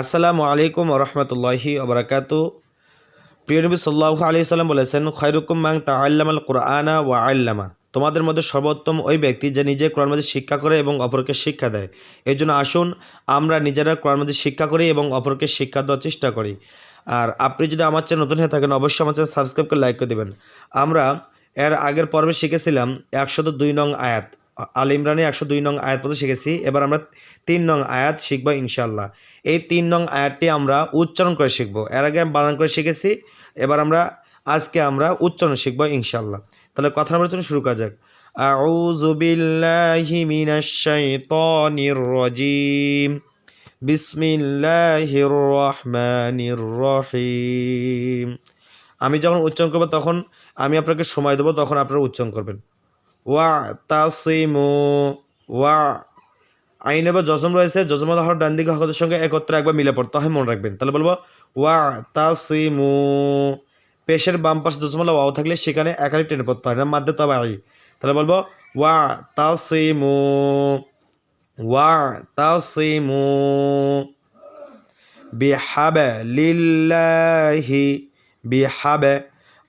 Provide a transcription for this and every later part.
আসসালামু আলাইকুম রহমতুল্লাহি ওবরাকাত প্রিয় নবী সাল্লাহ আলি সাল্লাম বলেছেন খৈরুকুম মাং তা আল্লামাল কোরআনা ওয়া আল্লামা। তোমাদের মধ্যে সর্বোত্তম ওই ব্যক্তি যে নিজে কোরআন মাঝে শিক্ষা করে এবং অপরকে শিক্ষা দেয়। এই জন্য আসুন আমরা নিজেরা কোরআন মাঝে শিক্ষা করি এবং অপরকে শিক্ষা দেওয়ার চেষ্টা করি। আর আপনি যদি আমার চ্যানেল নতুন হয়ে থাকেন, অবশ্যই আমার চ্যানেল সাবস্ক্রাইব করে লাইক করে দেবেন। আমরা এর আগের পর্বে শিখেছিলাম একশত দুই নং আয়াত। আল ইমরানে একশো দুই নং আয়াত পর্যন্ত শিখেছি। এবার আমরা তিন নং আয়াত শিখব ইনশাল্লাহ এই তিন নং আয়াতটি আমরা উচ্চারণ করে শিখব। এর আগে বানান করে শিখেছি। এবার আমরা আজকে আমরা উচ্চারণ শিখব ইনশাল্লাহ তাহলে কথা নাম্বার জন্য শুরু করা যাক। আউযু বিল্লাহি রহমানির রহিম। আমি যখন উচ্চারণ করব তখন আমি আপনাকে সময় দেবো, তখন আপনারা উচ্চারণ করবেন। ওয়া ওয়া আইনে বা জজম রয়েছে জজম হওয়ার ডান দিকে হকতের সঙ্গে একত্রে একবার মিলে পড়তে হয়, মনে রাখবেন। তাহলে বলব ওয়া তাসিমু পেশের বাম পাশে জজমলা ওয়াও থাকলে সেখানে একালি টেনে পড়তে হয় না মাধ্যে তবে আই তাহলে বলব ওয়া তাসিমু ওয়া তাসিমু বিহাবে লিল্লাহি বিহাবে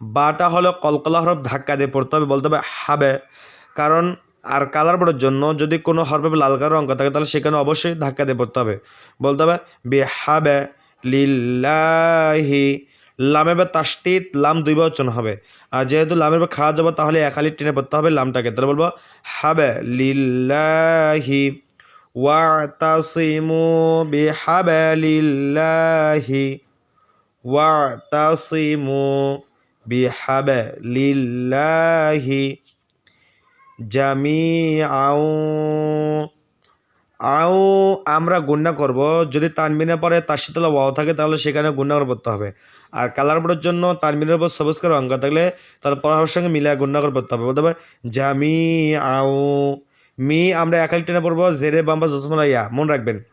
বাটা হলো কলকলা হরফ ধাক্কা দিয়ে পড়তে হবে, বলতে হবে হাবে। কারণ আর কালার পড়ার জন্য যদি কোনো হরফে লাল কালার অঙ্ক থাকে, তাহলে সেখানে অবশ্যই ধাক্কা দিয়ে পড়তে হবে। বলতে হবে বিহাবে লিল্লাহি লামে বা তাস্তিত লাম দুই বচন হবে। আর যেহেতু লামের বা খাওয়া যাব তাহলে একালি টেনে পড়তে হবে লামটাকে। তাহলে বলব হাবে লিল্লাহি, ওয়াতাসিমু বিহাবালিল্লাহি ওয়াতাসিমু বিহাবালিল্লাহি জামিআও। আও আমরা গুণনা করব, যদি তানমিনের পরে তার শীতলা ওয়াও থাকে, তাহলে সেখানে গুণনা করে পড়তে হবে। আর কালার পড়ার জন্য তানমিনের উপর সবুজ করে অঙ্ক থাকলে তাহলে পড়ার সঙ্গে মিলে গুণনা করে পড়তে হবে। বলতে হবে জামি আও মি আমরা একাল টেনে পড়ব, জেরে বাম্বা জসমলা ইয়া মনে রাখবেন।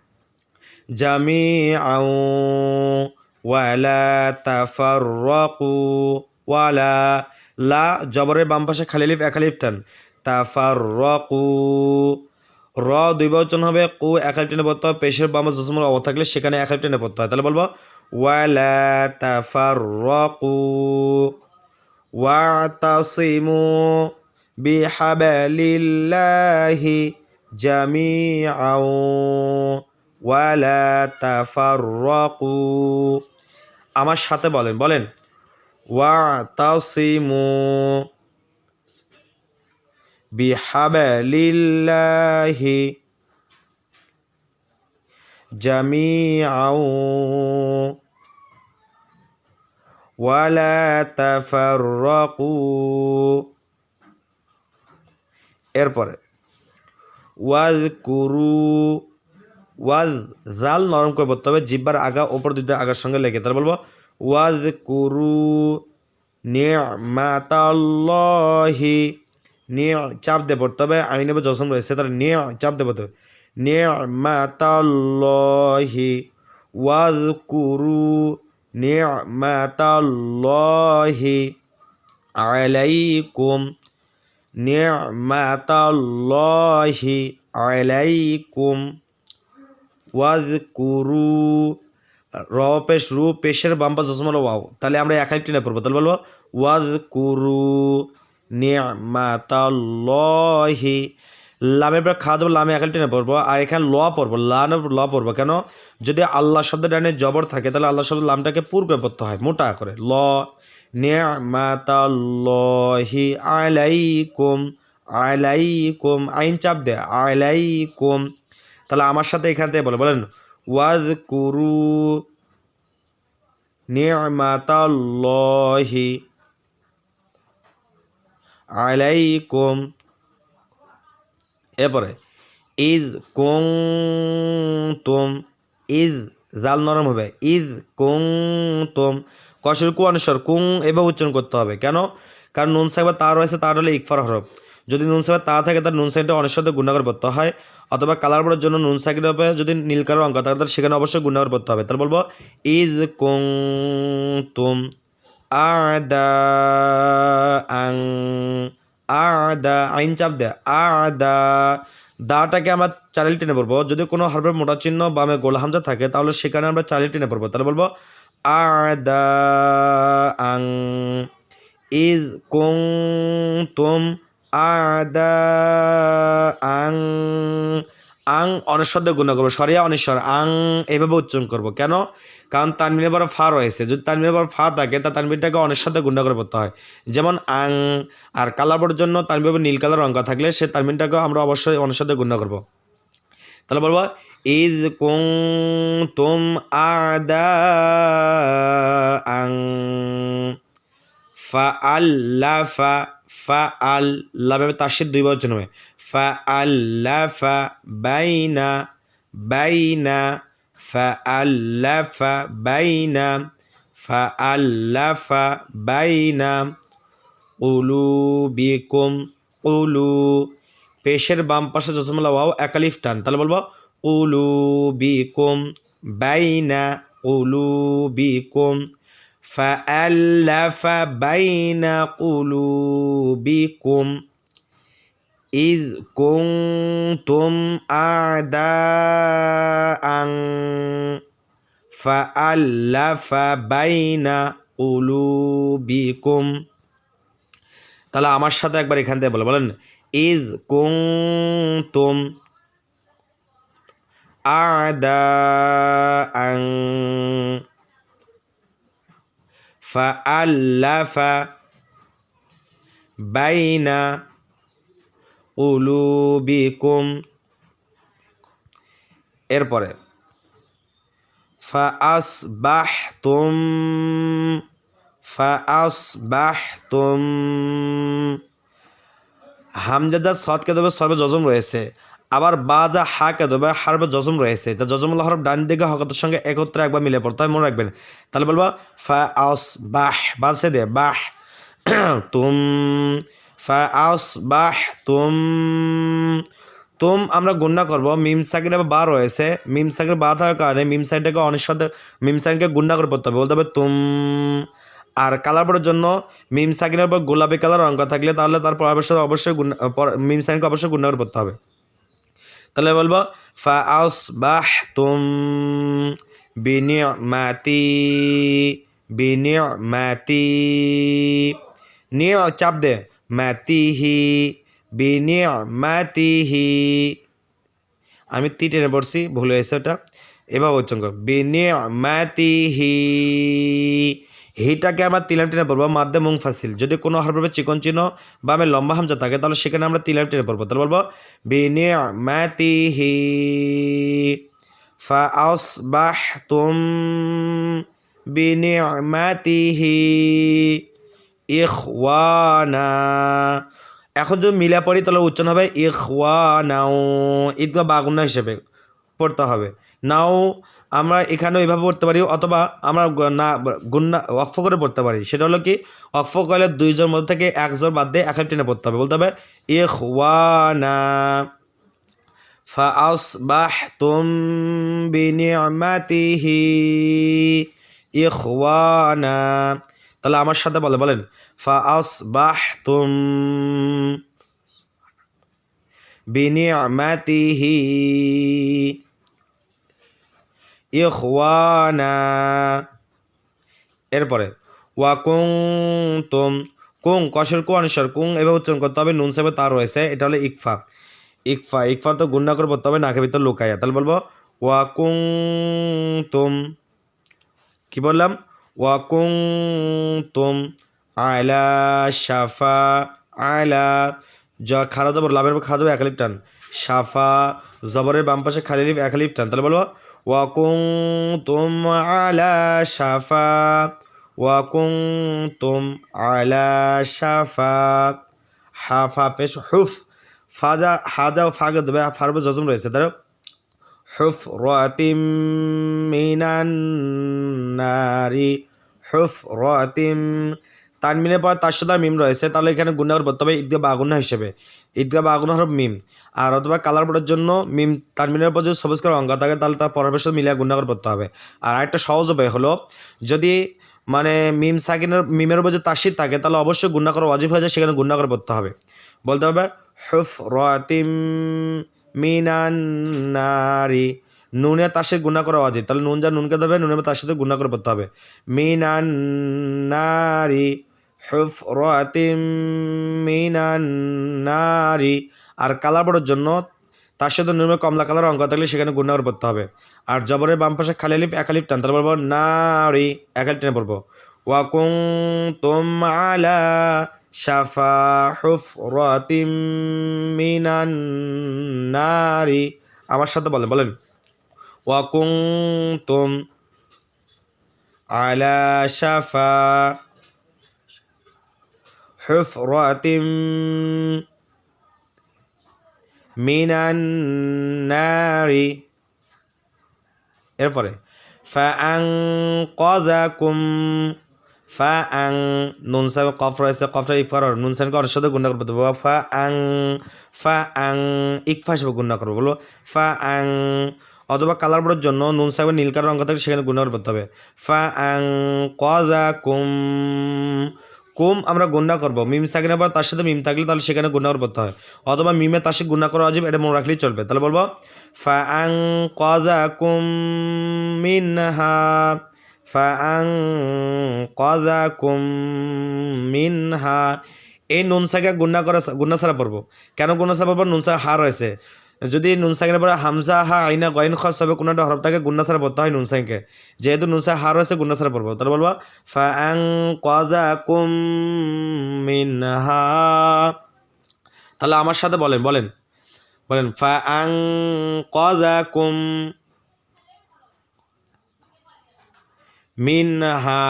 জামি আও ওয়ালা তাফাররাকু। ওয়ালা, লা, জবরের বাম পাশে খালিলিফ একালিফ টান। তাফাররাকু। র কু র দুই বচন হবে কু একাল টেনে পড়তে হবে। পেশের বাম জসমলা অব থাকলে সেখানে একাল টেনে পড়তে হয়। তাহলে বলব, ওয়ালা তাফার র ওয়াতাসিমু বিহাবালিল্লাহি জামিআও। ওয়ালা তাফাররাকু। আমার সাথে বলেন বলেন। ওয়াতাসিমু বিহাবালিল্লাহি জামিআও ওয়ালা তাফাররাকু এরপরে ওয়াজ কুরু ওয়াজ জাল নরম করে পড়তে হবে, জিব্বার আগা, ওপর দুইটা আগার সঙ্গে লেগে তাহলে বলব ওয়াজ কুরু নিয়ামাতাল্লাহি নিয়ে চাপ দিয়ে পড়তে হবে। আইনে বা জসম রয়েছে, তাহলে নিয়ে চাপ দিয়ে পড়তে হবে। নিয়ামাতাল্লাহি ওয়াজ কুরু নিয়ামাতাল্লাহি আলাইকুম। নিয়ামাতাল্লাহি আলাইকুম। ওয়াজকুরু র রু পেশের বাম্পা জসমল ওয়াও। তাহলে আমরা এক একটি না পড়ব। তাহলে বলব, ওয়াজকুরু নিয়ামাতাল্লাহি লামের পর খাওয়া দেবো লামে একালটি না পড়ব। আর এখানে ল পড়ব, লা ল পড়ব। কেন? যদি আল্লাহ শব্দ ডানে জবর থাকে, তাহলে আল্লাহ শব্দ লামটাকে পুর করে পড়তে হয়, মোটা করে। ল নিয়ামাতাল্লাহি আলাইকুম আলাইকুম, আইন চাপ দে, আলাইকুম। তাহলে আমার সাথে এখান থেকে বলে, বলেন ওয়াজ কুরু নিয়ামাতাল্লাহি আলাইকুম এরপরে ইজ কুং তুম ইজ জাল নরম হবে। ইজ কুং তুম কু অনুসর কুং এভাবে উচ্চারণ করতে হবে। কেন? কারণ নুন সাহেবের তার রয়েছে, তার হলে ইকফার হরফ। যদি নুন সাহেবের তা থাকে তার নুন সাইডটা অনেক সাথে করে পড়তে হয়। অথবা কালার পড়ার জন্য নুন সাইকের হবে যদি নীল কালার অঙ্ক থাকে, তাহলে সেখানে অবশ্যই গুণা করে পড়তে হবে। তাহলে বলব, ইজ কুং তুম আং আইন চাপ দে দাটাকে আমরা চালিয়ে টেনে পড়ব। যদি কোনো হারফের মোটা চিহ্ন বামে গোল হামজা থাকে, তাহলে সেখানে আমরা চালিয়ে টেনে পড়ব। তাহলে বলব আং, ইজ কুং তুম আদা আং আং অনেশ্বর দিয়ে গুণ করব, সরিয়া অনেশ্বর, আং এইভাবে উচ্চারণ করব। কেন? কারণ তানমিনের পর ফা রয়েছে। যদি তানমিনের পর ফা থাকে, তা তানমিনটাকে অনেশ্বর দিয়ে গুণ করে পড়তে হয়। যেমন আং, আর কালারবোর জন্য তানমিনের নীল কালার অঙ্ক থাকলে সে তানমিনটাকেও আমরা অবশ্যই অনেশ্বর দিয়ে গুণ করব। তাহলে বলব, ইদ কুং তুম আদা আং ফা আল্লাফা ফা আল্লাভাবে তার সাথে দুই বছর হবে ফা আল্লাফা বাইনা বাইনা ফা আল্লাফা বাইনা ফা আল্লাফা বাইনা উলু বিকুম উলু পেশের বাম পাশে জসমলা ওয়াও একালিফ টান। তাহলে বলব উলু বিকুম বাইনা উলু বিকুম فألف بين قلوبكم إذ كنتم أعداء فألف بين قلوبكم তাহলে আমার সাথে একবার এখান থেকে বলে বলেন ইজ কুম আদা আং فألف بين قلوبكم এরপরে فأصبحتم فأصبحتم হামজাদা সদকে দেবে সর্বে জজম রয়েছে আবার বা যা হাকে দেবে হারবে জজম রয়েছে, তা জজমুল্লাহ হরফ ডান দিকে হকতের সঙ্গে একত্রে একবার মিলে পড়তে মনে রাখবেন। তাহলে বলব, ফা আস বাহ বাসে দে বাহ, তুম, ফা আস বাহ, তুম তুম আমরা গুন্না করব, মিম সাকির বা রয়েছে, মিম সাকির বা থাকার কারণে মিম সাইডটাকে অনেক সাথে মিম সাইডকে গুন্না করে পড়তে হবে, বলতে হবে তুম। আর কালার জন্য মিম সাকিনের উপর গোলাপি কালার অঙ্ক থাকলে তাহলে তারপর অবশ্যই অবশ্যই মিম সাইনকে অবশ্যই গুন্না করে পড়তে হবে। তাহলে বলব ফা আউস বাহ তুম বিনিয়মাতি বিনিয়মাতি। নিয় চাপ দে। মাতিহি, বিনিয়মাতিহি। আমি তি টেনে পড়ছি, ভুল হয়েছে ওটা। উচ্চারণ কর। বিনিয়মাতিহি। হিটাকে আমরা তিলাম টেনে পড়ব মাদ্দে মুংফাসিল যদি কোনো হরফে চিকন চিহ্ন বা আমি লম্বা হামজা থাকে, তাহলে সেখানে আমরা তিলাম টেনে পড়ব তাহলে বলব বিনি ম্যাতিহি ফাউস বাহ তুম বিনিমাতিহি ইখওয়ানা। এখন যদি মিলা পড়ি, তাহলে উচ্চন হবে ইখওয়ানাও। ঈদগা বাগুনা হিসেবে পড়তে হবে। নাও আমরা এখানেও এভাবে পড়তে পারি অথবা আমরা গ- না গুন্না অক্ফ করে পড়তে পারি সেটা হলো কি অক্ফ করলে দুইজন মধ্যে থেকে একজন বাদ দিয়ে এক টেনে পড়তে হবে বলতে হবে ইখওয়ানা فأصبحتم بنعمته إخوانا তাহলে আমার সাথে বলে বলেন فأصبحتم بنعمته ইখওয়ানা। এরপরে, ওয়া কুং তুম কুং কসর কু অনুসর কুং এভাবে উচ্চারণ করতে হবে, নুন, সাহেব তা রয়েছে, এটা হলো ইকফা। ইকফা ইকফা তো গুন্ডা করে পড়তে হবে নাকে ভিতর লুকাইয়া। তাহলে বলব, ওয়া কুং তুম, কী বললাম? ওয়া কুং তুম আয়লা সাফা আয়লা জ খারা জবর, লাভের পর খাওয়া যাবে একালিপ টান। সাফা জবরের বাম পাশে খালি লিফ একালিপ টান। তাহলে বলব আলা শাফা ওয়াকুং তুম আলা শাফা হাফা পেশ হুফ ফাজা হাজা ও ফাগে দেবে ফারবে জজম রয়েছে তার হুফ রাতিম মিনান নারি হুফ রাতিম তানমিনের পর তার সাথে মিম রয়েছে, তাহলে এখানে গুণাগর বলতে হবে ঈদগাহ বাগুনা হিসেবে। ঈদগাহ বাগুনা হরফ মিম। আর অথবা কালার বোর্ডের জন্য মিম তানমিনের পর যদি সবুজ করে অঙ্ক থাকে, তাহলে তার সাথে মিলিয়ে গুণাগর পড়তে হবে। আর আরেকটা সহজ উপায় হলো, যদি মানে মিম সাকিনের, মিমের উপর যদি তাসির থাকে, তাহলে অবশ্যই গুণা করা অজিব হয়ে যায়, সেখানে গুণা করে পড়তে হবে। বলতে হবে হুফ রাতিম মিনান নারি। নুনে সাথে গুণা করা অজিব তাহলে নুন যা নুনকে দেবে, নুনের তার সাথে গুণা করে পড়তে হবে। মিনান নারি। আর কালার বড়োর জন্য তার সাথে নুনের কমলা কালার অঙ্ক থাকলে সেখানে করে পড়তে হবে। আর জবরের বাম পাশে খালি আলিফ এক আলিফ টান বলব নারি, এক আলিফ টেনে পড়ব। ওয়াকুং তুম আলা শাফা হুফরাতিম মিনান নারি। আমার সাথে বলেন বলেন। ওয়াকুং তুম আলা শাফা হুফরাতিম মিনান নারি এরপরে ফাআং কজাকুম ফাআং নুন সাহেব কফ রয়েছে কফটা ইফার নুন সাহেবকে অনেক সাথে গুণা করব বলব ফাআং ফাআং ইকফা হিসেবে গুণা করব। বলো ফাআং অথবা কালার বোর্ডের জন্য নুন সাহেবের নীল কালার অঙ্ক থাকে, সেখানে গুণা করতে হবে। ফাআং কজাকুম কুম আমরা গুণা করব? মিম সাকিনের পর তার সাথে মিম থাকলে তাহলে সেখানে গুণা করতে হয়। অথবা মিমে তার সাথে গুণা করা অজীব এটা মনে রাখলেই চলবে। তাহলে বলব ফাআং কজাকুম মিনহা ফাআং কজাকুম মিনহা। এই নুন সাকে গুণা করা, গুণা ছাড়া পড়ব। কেন গুণা ছাড়া পড়ব? নুন সা হা রয়েছে। যদি নুন পরে হামজা হা আইনা গয়ন খস হবে কোনো একটা হরফ থাকে গুন্না ছাড়া পড়তে হয় নুন যেহেতু নুন সাই হার রয়েছে গুন্না ছাড়া পড়ব তাহলে বলব ফাং কজা কুম তাহলে আমার সাথে বলেন বলেন। বলেন ফাং কজা কুম মিনহা।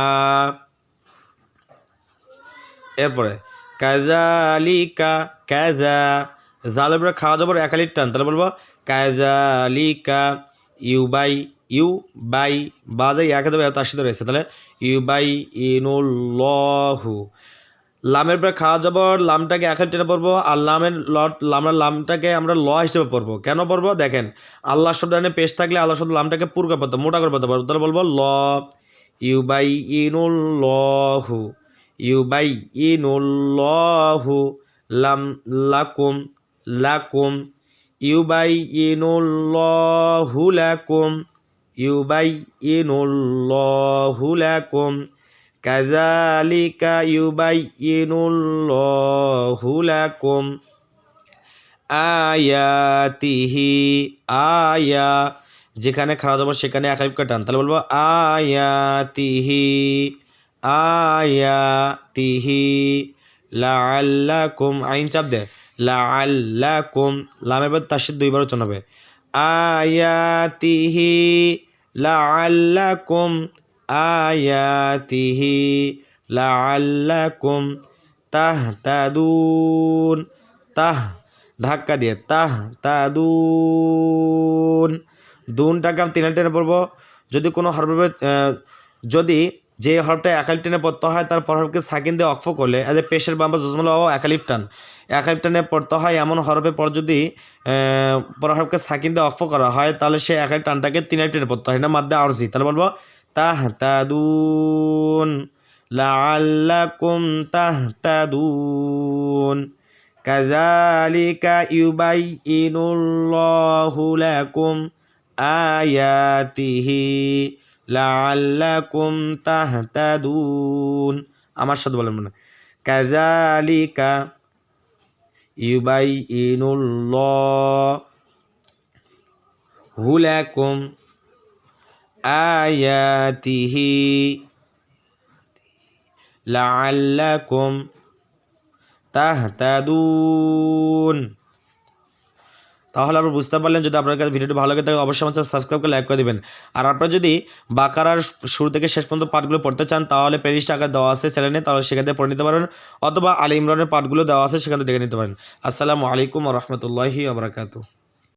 এরপরে কাজালিকা কাজা জালের পরে খাওয়া যাবার একালির টান। তাহলে বলব কাজালিকা ইউ বাই ইউ বাই বাজাই একে দেবে তার সাথে রয়েছে। তাহলে ইউ বাই ইনুল্লহু। লামের পরে খাওয়া যাবর লামটাকে একাল টেনে পড়ব, আর লামের লট আমরা লামটাকে আমরা ল হিসেবে পড়ব। কেন পড়ব? দেখেন আল্লাহ শব্দ এনে পেশ থাকলে আল্লাহ শব্দ লামটাকে পুর করে পড়তে, মোটা করে পড়তে পারব। তাহলে বলব, ল ইউ বাই ইনুল্লহু। ইউ বাই ইনুল্লহু লাম লাকুম লাকুম, ইউবাইয়িনুল্লাহু লাকুম ইউবাইয়িনুল্লাহু লাকুম, কাযালিকা ইউবাইয়িনুল্লাহু লাকুম, আয়াতিহি আয়া, যেখানে খারাপ যাব সেখানে একাইব টান। তাহলে বলব আয়াতিহি আয়াতিহি লাআল্লাকুম, আইন চাপ দে লাআল্লাকুম, লামের পর সাথে দুইবার উচ্চারণ হবে। আয়াতিহি লাআল্লাকুম আয়াতিহি লাআল্লাকুম তাহতাদুন, তাহ, ধাক্কা দিয়ে তাহ তাদুন দুনটাকে আমি তিন টেনে পড়ব। যদি কোনো হরফে যদি যে হরফটা একালিফ টেনে পড়তে হয়, তার পর হরফকে সাকিন দিয়ে অক্ফ করলে এজ এ পেশের বাম্বা জজমুল ও একালিফ টান একালিফ টানে পড়তে হয়, এমন হরফে পর যদি পর হরফকে সাকিন দিয়ে অক্ফ করা হয়, তাহলে সে একালিফ টানটাকে তিন টেনে পড়তে হয়। না মাদ্দে আরজি। তাহলে বলব তাহ তাদুন লাআল্লাকুম তাহতাদুন, কাযালিকা ইউবাইয়িনুল্লাহু লাকুম আয়াতিহি, লাআল্লাকুম তাহতাদুন। আমার সাথে বলেন মনে কাযালিকা ইউবাইয়িনুল্লাহু লাকুম আয়াতিহি লাআল্লাকুম তাহতাদুন তাহলে আপনারা বুঝতে পারলেন যদি আপনার কাছে ভিডিওটি ভালো লাগে, তাহলে অবশ্যই আমার সাবস্ক্রাইব করে লাইক করে দেবেন। আর আপনারা যদি বাকারার শুরু থেকে শেষ পর্যন্ত পাঠগুলো পড়তে চান, তাহলে প্লেলিস্ট আকার দেওয়া আছে চ্যানেলে, তাহলে সেখান থেকে পড়ে নিতে পারেন। অথবা আলী ইমরানের পাঠগুলো দেওয়া আছে, সেখান থেকে দেখে নিতে পারেন। আসসালামু আলাইকুম রহমতুল্লাহি আবরাকাতু